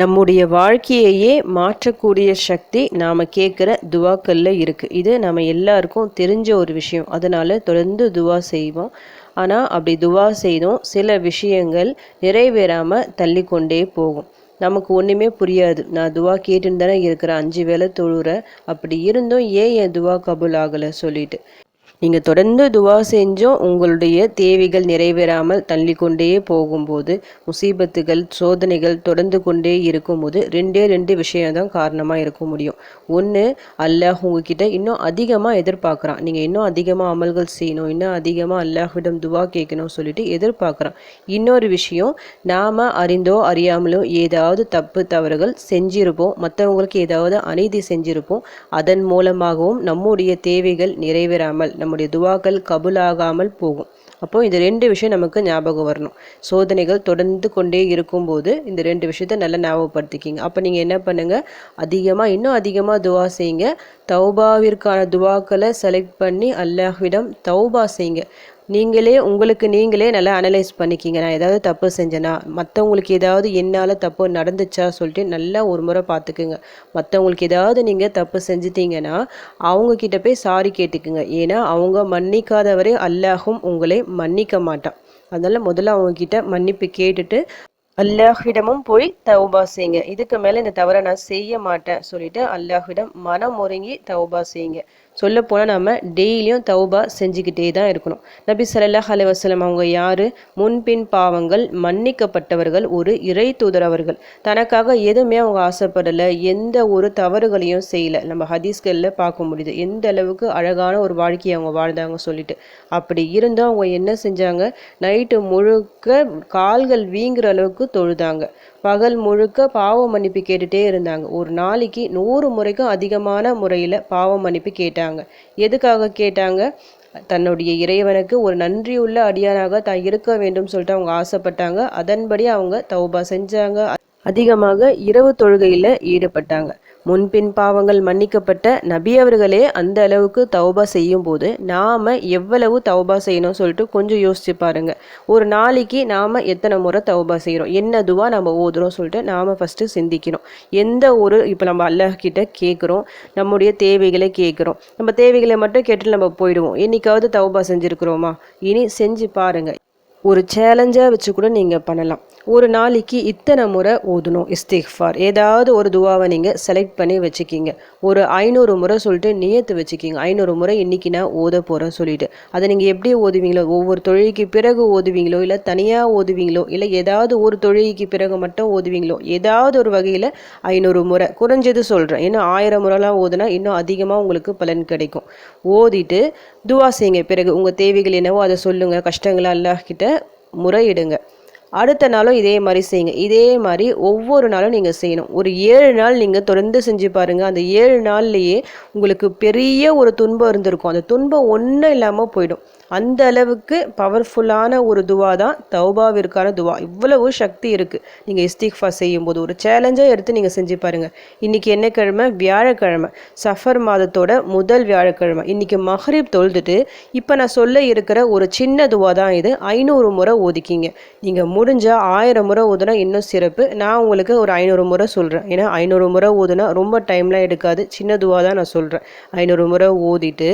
நம்முடைய வாழ்க்கையையே மாற்றக்கூடிய சக்தி நாம் கேட்குற துவாக்களில் இருக்குது இது நம்ம எல்லாருக்கும் தெரிஞ்ச ஒரு விஷயம். அதனால் தொடர்ந்து துவா செய்வோம். ஆனால் அப்படி துவா செய்தும் சில விஷயங்கள் நிறைவேறாமல் தள்ளி கொண்டே போகும். நமக்கு ஒன்றுமே புரியாது. நான் துவா கேட்டுன்னு தானே இருக்கிறேன். அஞ்சு வேளை தொழுகிறேன் அப்படி இருந்தும் ஏன் என் துவா கபூல் ஆகலை சொல்லிட்டு. நீங்கள் தொடர்ந்து துவா செஞ்சும் உங்களுடைய தேவைகள் நிறைவேறாமல் தள்ளி கொண்டே போகும்போது முசீபத்துகள் சோதனைகள் தொடர்ந்து கொண்டே இருக்கும்போது ரெண்டே ரெண்டு விஷயம்தான் காரணமாக இருக்க முடியும். ஒன்று அல்லாஹ் உங்ககிட்ட இன்னும் அதிகமாக எதிர்பார்க்குறான். நீங்கள் இன்னும் அதிகமாக அமல்கள் செய்யணும் இன்னும் அதிகமாக அல்லாஹ்விடம் துவா கேட்கணும் சொல்லிட்டு எதிர்பார்க்குறான். இன்னொரு விஷயம் நாம் அறிந்தோ அறியாமலோ ஏதாவது தப்பு தவறுகள் செஞ்சிருப்போம். மற்றவங்களுக்கு ஏதாவது அநீதி செஞ்சிருப்போம். அதன் மூலமாகவும் நம்முடைய தேவைகள் நிறைவேறாமல் நம்முடைய துவாக்கள் கபுலாகாமல் போகும். அப்போது இந்த ரெண்டு விஷயம் நமக்கு ஞாபகம் வரணும். சோதனைகள் தொடர்ந்து கொண்டே இருக்கும்போது இந்த ரெண்டு விஷயத்த நல்லா ஞாபகப்படுத்திக்கிங்க. அப்போ நீங்கள் என்ன பண்ணுங்கள் அதிகமாக இன்னும் அதிகமாக துவா செய்யுங்க. தௌபாவிற்கான துவாக்களை செலக்ட் பண்ணி அல்லாஹ்விடம் தௌபா செய்யுங்க. நீங்களே உங்களுக்கு நீங்களே நல்லா அனலைஸ் பண்ணிக்கிங்க. நான் ஏதாவது தப்பு செஞ்சேனா மற்றவங்களுக்கு ஏதாவது என்னால் தப்பு நடந்துச்சா சொல்லிட்டு நல்லா ஒரு முறை பார்த்துக்குங்க. மற்றவங்களுக்கு ஏதாவது நீங்கள் தப்பு செஞ்சிட்டீங்கன்னா அவங்கக்கிட்ட போய் சாரி கேட்டுக்குங்க. ஏன்னா அவங்க மன்னிக்காதவரை அல்லாஹும் உங்களை மன்னிக்க மாட்டான். அதனால் முதல்ல அவங்கக்கிட்ட மன்னிப்பு கேட்டுட்டு அல்லாஹிடமும் போய் தௌபா செய்யுங்க. இதுக்கு மேலே இந்த தவறை நான் செய்ய மாட்டேன் சொல்லிட்டு அல்லாஹிடம் மனம் ஒருங்கி தௌபா செய்யுங்க. சொல்ல போனால் நம்ம டெய்லியும் தௌபா செஞ்சுக்கிட்டே தான் இருக்கணும். நபி சல்லாஹ் அலி வசலம் அவங்க யார்? முன்பின் பாவங்கள் மன்னிக்கப்பட்டவர்கள் ஒரு இறை தூதர் அவர்கள். தனக்காக எதுவுமே அவங்க ஆசைப்படலை எந்த ஒரு தவறுகளையும் செய்யலை. நம்ம ஹதீஸ்களில் பார்க்க முடியுது. எந்த அளவுக்கு அழகான ஒரு வாழ்க்கையை அவங்க வாழ்ந்தாங்க சொல்லிட்டு. அப்படி இருந்தும் அவங்க என்ன செஞ்சாங்க? நைட்டு முழுக்க கால்கள் வீங்குற அளவுக்கு தொழுதாங்க. பகல் முழுக்க பாவ மன்னிப்பு கேட்டுட்டே இருந்தாங்க. ஒரு நாளைக்கு நூறு முறைக்கும் அதிகமான முறையில் பாவ மன்னிப்பு கேட்டாங்க. எதுக்காக கேட்டாங்க? தன்னுடைய இறைவனுக்கு ஒரு நன்றியுள்ள அடியானாக தான் இருக்க வேண்டும் சொல்லிட்டு அவங்க ஆசைப்பட்டாங்க. அதன்படி அவங்க தௌபா செஞ்சாங்க. அதிகமாக இரவு தொழுகையில் ஈடுபட்டாங்க. முன்பின் பாவங்கள் மன்னிக்கப்பட்ட நபி அவர்களே அந்த அளவுக்கு தௌபா செய்யும் போது நாம் எவ்வளவு தௌபா செய்யணும் சொல்லிட்டு கொஞ்சம் யோசிச்சு பாருங்க. ஒரு நாளைக்கு நாம் எத்தனை முறை தௌபா செய்கிறோம் என்ன துவா நம்ம ஓதுறோம் சொல்லிட்டு நாம் ஃபஸ்ட்டு சிந்திக்கணும். எந்த ஒரு இப்போ நம்ம அல்லாஹ் கிட்ட கேட்குறோம் நம்முடைய தேவைகளை கேட்குறோம் நம்ம தேவைகளை மட்டும் கேட்டு நம்ம போயிடுவோம். இன்னைக்காவது தௌபா செஞ்சுருக்குறோமா? இனி செஞ்சு பாருங்கள் ஒரு சேலஞ்சாக வச்சு கூட நீங்கள் பண்ணலாம். ஒரு நாளைக்கு இத்தனை முறை ஓதணும் இஸ்திக்ஃபார். ஏதாவது ஒரு துவாவை நீங்கள் செலக்ட் பண்ணி வச்சுக்கிங்க. ஒரு ஐநூறு முறை சொல்லிட்டு நியத்து வச்சுக்கிங்க. ஐநூறு முறை இன்றைக்கி நான் ஓத போகிறேன் சொல்லிட்டு. அதை நீங்கள் எப்படி ஓதுவீங்களோ ஒவ்வொரு தொழிலுக்கு பிறகு ஓதுவீங்களோ இல்லை தனியாக ஓதுவீங்களோ இல்லை ஏதாவது ஒரு தொழிலுக்கு பிறகு மட்டும் ஓதுவீங்களோ ஏதாவது ஒரு வகையில் ஐநூறு முறை. குறைஞ்சது சொல்கிறேன் இன்னும் ஆயிரம் முறைலாம் ஓதுனா இன்னும் அதிகமாக உங்களுக்கு பலன் கிடைக்கும். ஓதிட்டு துவா செய்யுங்க. பிறகு உங்கள் தேவைகள் என்னவோ அதை சொல்லுங்கள் கஷ்டங்களா இல்லாக்கிட்ட முறையிடுங்க. அடுத்த நாளும் இதே மாதிரி செய்யுங்க. இதே மாதிரி ஒவ்வொரு நாளும் நீங்கள் செய்யணும். ஒரு ஏழு நாள் நீங்கள் தொடர்ந்து செஞ்சு பாருங்கள் அந்த ஏழு நாள்லேயே உங்களுக்கு பெரிய ஒரு துன்பம் இருந்திருக்கும். அந்த துன்பம் ஒன்றும் இல்லாமல் போயிடும். அந்த அளவுக்கு பவர்ஃபுல்லான ஒரு துவா தான் தௌபாவிற்கான துவா. இவ்வளவு சக்தி இருக்குது நீங்கள் இஸ்திக்ஃபா செய்யும்போது ஒரு சேலஞ்சாக எடுத்து நீங்கள் செஞ்சு பாருங்கள் இன்றைக்கி என்ன கிழமை வியாழக்கிழமை. சஃபர் மாதத்தோட முதல் வியாழக்கிழமை. இன்றைக்கி மஹ்ரீப் தொழுதுட்டு இப்போ நான் சொல்ல இருக்கிற ஒரு சின்ன துவா தான் இது. ஐநூறு முறை ஒதுக்கிங்க. நீங்கள் முடிஞ்சால் ஆயிரம் முறை ஓதுனா இன்னும் சிறப்பு. நான் உங்களுக்கு ஒரு ஐநூறு முறை சொல்கிறேன் ஏன்னா ஐநூறு முறை ஓதுனா ரொம்ப டைம்லாம் எடுக்காது. சின்ன துவா தான் நான் சொல்கிறேன் ஐநூறு முறை ஓதிட்டு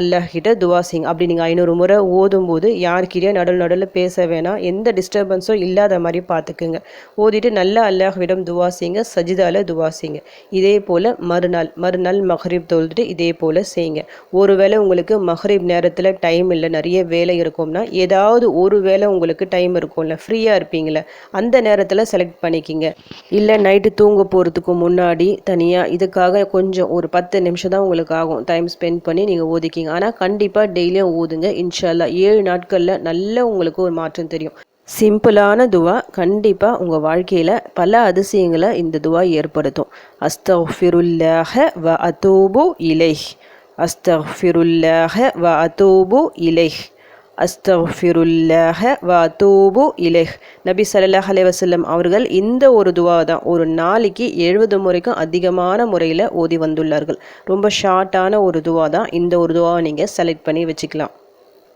அல்லாஹ்கிட்ட துவா செய்யுங்க. அப்படி நீங்கள் ஐநூறு முறை ஓதும்போது யார்கிட்டயும் நடுவில் நடுவில் பேச வேணாம். எந்த டிஸ்டர்பன்ஸும் இல்லாத மாதிரி பார்த்துக்குங்க. ஓதிட்டு நல்லா அல்லாஹ்விடம் துவா செய்யுங்க. சஜிதால துவா செய்யுங்க. இதே போல் மறுநாள் மறுநாள் மஹரீப் தொழுதுட்டு இதே போல் செய்யுங்க. ஒருவேளை உங்களுக்கு மஹரீப் நேரத்தில் டைம் இல்லை நிறைய வேலை இருக்கும்னா ஏதாவது ஒரு வேளை உங்களுக்கு டைம் இருக்கும்ல ஃப்ரீயாக இருப்பீங்களே அந்த நேரத்தில் செலக்ட் பண்ணிக்கிங்க. இல்லை நைட்டு தூங்க போகிறதுக்கு முன்னாடி தனியாக இதுக்காக கொஞ்சம் ஒரு பத்து நிமிஷம் தான் உங்களுக்கு ஆகும் டைம் ஸ்பெண்ட் பண்ணி நீங்கள் ஓதிக்கிங்க. ஆனால் கண்டிப்பாக டெய்லியும் ஓதுங்க. இன்ஷால்லா ஏழு நாட்களில் நல்ல உங்களுக்கு ஒரு மாற்றம் தெரியும். சிம்பிளான துவா கண்டிப்பாக உங்கள் வாழ்க்கையில் பல அதிசயங்களை இந்த துவா ஏற்படுத்தும். அஸ்தஃபிருல்லாஹ வ அதூபு இலை அஸ்தஃபிருல்லாஹ வ அதூபு இலைஹ். அஸ்தஃபிருல்லாஹ வ அதூபு இலைஹ். நபி சல்லாஹ் அலைவசல்லம் அவர்கள் இந்த ஒரு துவா தான் ஒரு நாளைக்கு எழுபது முறைக்கும் அதிகமான முறையில் ஓதி வந்துள்ளார்கள். ரொம்ப ஷார்ட்டான ஒரு துவா தான். இந்த ஒரு துவாவை நீங்கள் செலக்ட் பண்ணி வச்சுக்கலாம்.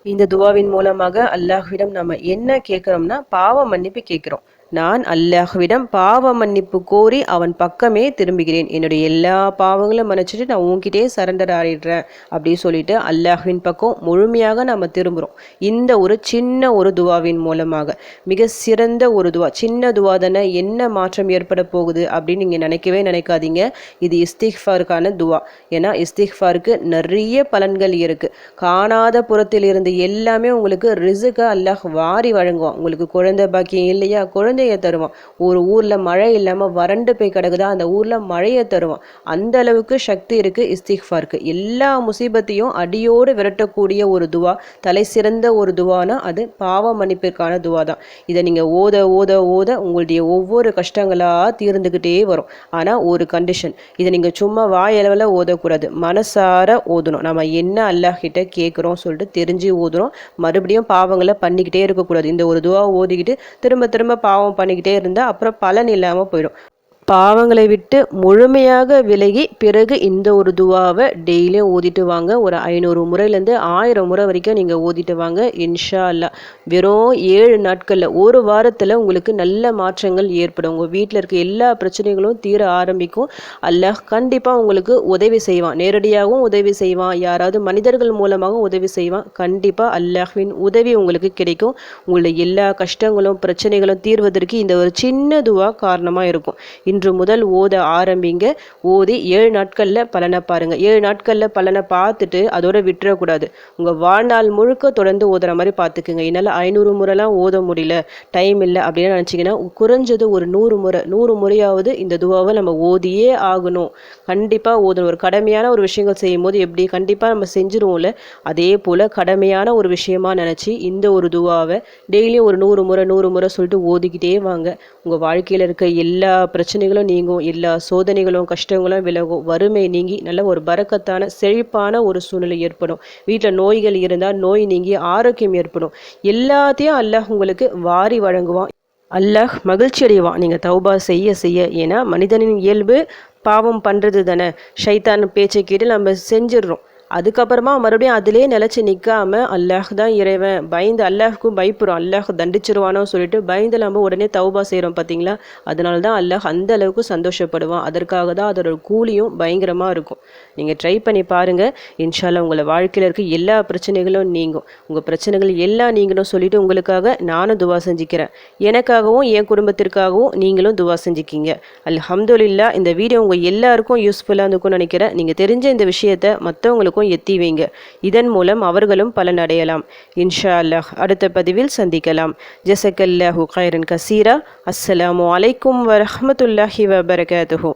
இந்த துவாவின் மூலமாக அல்லாஹ்விடம் நம்ம என்ன கேட்குறோம்னா பாவ மன்னிப்பு கேட்குறோம். நான் அல்லாஹ்விடம் பாவ மன்னிப்பு கோரி அவன் பக்கமே திரும்புகிறேன். என்னுடைய எல்லா பாவங்களும் மன்னிச்சுட்டு நான் உன்கிட்டே சரண்டர் ஆடிடுறேன் அப்படின்னு சொல்லிட்டு அல்லாஹ்வின் பக்கம் முழுமையாக நம்ம திரும்புகிறோம் இந்த ஒரு சின்ன ஒரு துவாவின் மூலமாக மிக சிறந்த ஒரு துவா சின்ன துவா தானே என்ன மாற்றம் ஏற்பட போகுது அப்படின்னு நீங்கள் நினைக்கவே நினைக்காதீங்க. இது இஸ்திக்ஃபாருக்கான துவா. ஏன்னா இஸ்திக்ஃபாருக்கு நிறைய பலன்கள் இருக்குது காணாத புறத்தில் இருந்து எல்லாமே உங்களுக்கு ரிசுக்க அல்லாஹ் வாரி வழங்குவான். உங்களுக்கு குழந்தை பாக்கியம் இல்லையா? குழந்தைய தருவான். ஒரு ஊரில் மழை இல்லாமல் வறண்டு போய் கிடக்குதா அந்த ஊரில் மழையை தருவான். அந்த அளவுக்கு சக்தி இருக்குது இஸ்திக்ஃபாருக்கு. எல்லா முசீபத்தையும் அடியோடு விரட்டக்கூடிய ஒரு துவா தலை சிறந்த ஒரு துவானா அது பாவ மன்னிப்பிற்கான துவா தான் இதை நீங்கள் ஓத ஓத ஓத உங்களுடைய ஒவ்வொரு கஷ்டங்களாக தீர்ந்துக்கிட்டே வரும். ஆனால் ஒரு கண்டிஷன் இதை நீங்கள் சும்மா வாயளவில் ஓதக்கூடாது. மனசார ஓதணும். நம்ம என்ன அல்லாஹ்கிட்ட கேட்குறோம் சொல்லிட்டு தெரிஞ்சு ஓதுறோம். மறுபடியும் பாவங்களை பண்ணிக்கிட்டே இருக்கக்கூடாது. இந்த ஒரு துவா ஓதிக்கிட்டு திரும்ப திரும்ப பாவம் பண்ணிக்கிட்டே இருந்தால் அப்புறம் பலன் இல்லாமல் போயிடும். பாவங்களை விட்டு முழுமையாக விலகி பிறகு இந்த ஒரு துவாவை டெய்லியும் ஓதிட்டு வாங்க. ஒரு ஐநூறு முறையிலேருந்து ஆயிரம் முறை வரைக்கும் நீங்கள் ஓதிட்டு வாங்க. இன்ஷா அல்லா வெறும் ஏழு நாட்களில் ஒரு வாரத்தில் உங்களுக்கு நல்ல மாற்றங்கள் ஏற்படும். உங்கள் வீட்டில் இருக்க எல்லா பிரச்சனைகளும் தீர ஆரம்பிக்கும். அல்லாஹ் கண்டிப்பாக உங்களுக்கு உதவி செய்வான். நேரடியாகவும் உதவி செய்வான். யாராவது மனிதர்கள் மூலமாகவும் உதவி செய்வான். கண்டிப்பாக அல்லாஹ்வின் உதவி உங்களுக்கு கிடைக்கும். உங்களுடைய எல்லா கஷ்டங்களும் பிரச்சனைகளும் தீர்வதற்கு இந்த ஒரு சின்ன துவா காரணமாக இருக்கும். இன்று முதல் ஓத ஆரம்பிங்க. ஓதி ஏழு நாட்களில் பலனை பாருங்கள் ஏழு நாட்களில் பலனை பார்த்துட்டு அதோட விட்டுறக்கூடாது. உங்கள் வாழ்நாள் முழுக்க தொடர்ந்து ஓதுற மாதிரி பார்த்துக்குங்க. என்னால் ஐநூறு முறைலாம் ஓத முடியல டைம் இல்லை அப்படின்னு நினச்சிங்கன்னா குறைஞ்சது ஒரு நூறு முறை நூறு முறையாவது இந்த துவாவை நம்ம ஓதியே ஆகணும். கண்டிப்பாக ஓதணும். ஒரு கடமையான ஒரு விஷயங்கள் செய்யும் போது எப்படி கண்டிப்பாக நம்ம செஞ்சுருவோம்ல அதே போல் கடமையான ஒரு விஷயமா நினச்சி இந்த ஒரு துவாவை டெய்லியும் ஒரு நூறு முறை நூறு முறை சொல்லிட்டு ஓதிக்கிட்டே வாங்க. உங்கள் வாழ்க்கையில் இருக்க எல்லா பிரச்சனைகளும் நீங்கும் எல்லா சோதனைகளும் கஷ்டங்களும் விலகும். வறுமை நீங்கி நல்ல ஒரு பறக்கத்தான செழிப்பான ஒரு சூழ்நிலை ஏற்படும். வீட்டில் நோய்கள் இருந்தால் நோய் நீங்கி ஆரோக்கியம் ஏற்படும். எல்லாத்தையும் அல்லாஹ் உங்களுக்கு வாரி வழங்குவான். அல்லாஹ் மகிழ்ச்சி அடைவான். நீங்கள் தௌபா செய்ய செய்ய. ஏன்னா மனிதனின் இயல்பு பாவம் பண்ணுறது தானே ஷைத்தான் பேச்சை கேட்டு நம்ம செஞ்சிடுறோம். அதுக்கப்புறமா மறுபடியும் அதிலே நிலச்சி நிற்காம அல்லாஹ் தான் இறைவன். பயந்து அல்லாஹ்க்கும் பயப்புறோம். அல்லாஹ் தண்டிச்சிருவானோ சொல்லிட்டு பயந்து நம்ம உடனே தௌபா செய்கிறோம் பார்த்தீங்களா அதனால தான் அல்லாஹ் அந்த அளவுக்கு சந்தோஷப்படுவான். அதற்காக தான் அதோட கூலியும் பயங்கரமாக இருக்கும். நீங்கள் ட்ரை பண்ணி பாருங்கள் இன்ஷால்லா உங்களை வாழ்க்கையில் இருக்க எல்லா பிரச்சனைகளும் நீங்கும். உங்கள் பிரச்சனைகள் எல்லாம் நீங்களும் சொல்லிட்டு உங்களுக்காக நானும் துவா செஞ்சுக்கிறேன். எனக்காகவும் என் குடும்பத்திற்காகவும் நீங்களும் துவா செஞ்சுக்கிங்க. அல்ஹம்துல்லா இந்த வீடியோ உங்கள் எல்லாருக்கும் யூஸ்ஃபுல்லாக இருக்கும்னு நினைக்கிறேன். நீங்கள் தெரிஞ்ச இந்த விஷயத்தை மற்றவங்களுக்கும் எத்தி வைங்க. இதன் மூலம் அவர்களும் பலன் அடையலாம். இன்ஷா அல்லாஹ் அடுத்த பதிவில் சந்திக்கலாம். ஜசக்கல்லாஹு கைரன் கசீரா. அஸ்ஸலாமு அலைக்கும் வரஹ்மத்துல்லாஹி வபரகாத்துஹூ.